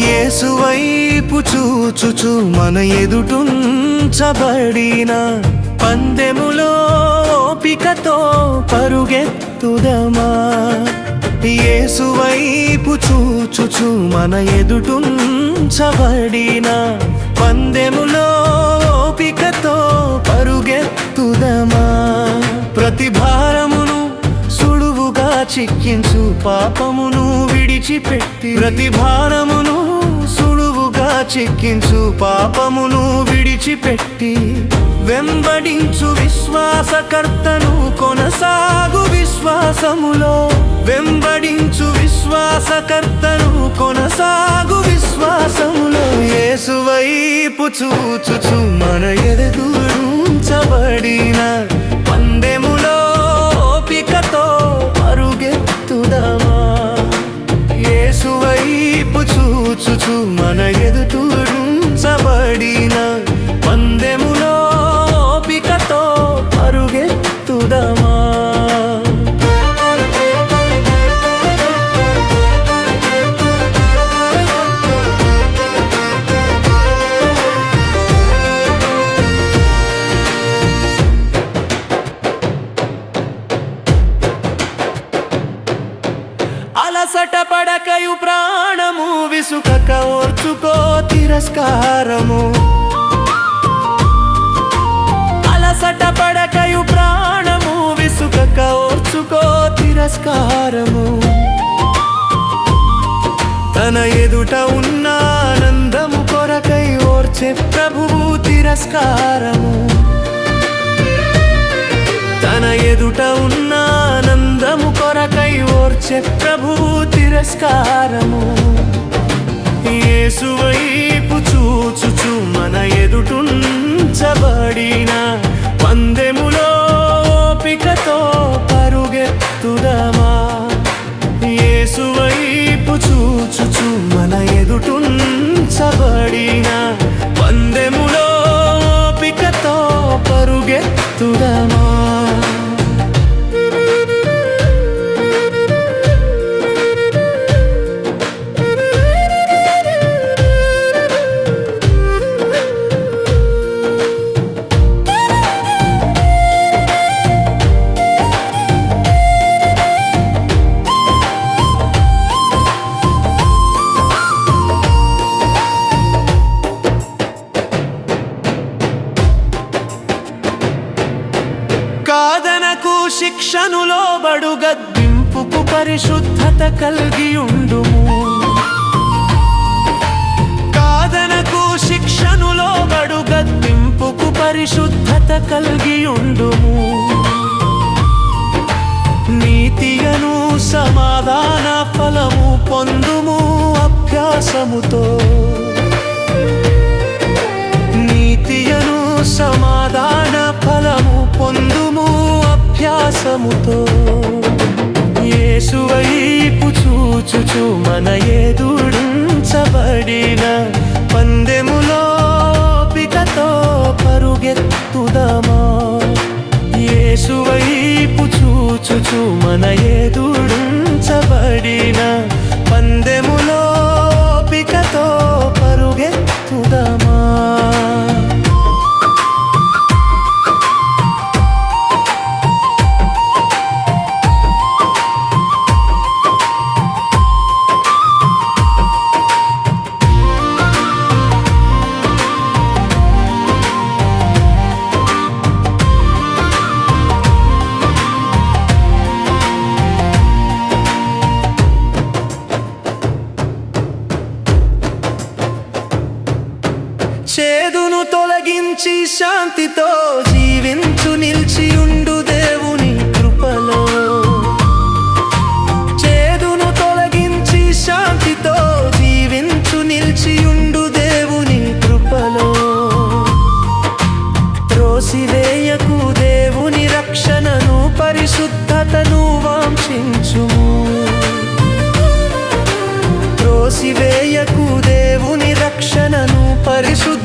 ఏసువైపు చూచుచు మన ఎదుటుంచబడిన పందెములో ఓపికతో పరుగెత్తుదమా? ఏసువైపు చూచుచు మన ఎదుటుంచబడిన పందెములో ఓపికతో పరుగెత్తుదమా? ప్రతి భారమును సుడువుగా చిక్కించు పాపమును విడిచిపెట్టి ప్రతి భారము చిక్కించు పాపమును విడిచిపెట్టి వెంబడించు విశ్వాసకర్తను కొనసాగు విశ్వాసములో. వెంబడించు విశ్వాసకర్తను కొనసాగు విశ్వాసములో. యేసు చూచుచు మన ఎదురుంచబడిన పందెములో ఓపికతో పరుగెత్తుదమా యేసు చూచుచు మన తిరస్కారము. అలసట పడకయు ప్రాణము విసుకక ఓర్చుకో తిరస్కారము. తన ఎదుట ఉన్న ఆనందము కొరకై ఓర్చే ప్రభువు తిరస్కారము. తన ఎదుట ఉన్న ఆనందము కొరకై ఓర్చే ప్రభువు తిరస్కారము. యేసు వైపు చూచు. శిక్షనులో బడు గద్దింపుకు పరిశుద్ధత కలిగి ఉండుము కాదనకు శిక్షనులో బడు గద్దింపుకు పరిశుద్ధత కలిగి ఉండుము నీతియను సమాధాన ఫలము పొందుము అభ్యాసముతో అభ్యాసముతో యేసువైపు చూచుచు మన ఎదుడించబడిన పందెములో పికతో పరుగెత్తుదమా? యేసువైపు చూచుచు మన ఎదుడించబడిన పందెము ధ్యానించి శాంతితో జీవించు నిలిచి ఉండు దేవుని కృపలో. చేదును తొలగించి శాంతితో జీవించు నిలిచి ఉండు దేవుని కృపలో. త్రోసివేయకు దేవుని రక్షణను పరిశుద్ధతను వాంఛించుము. త్రోసివేయకు దేవుని రక్షణను పరిశుద్ధ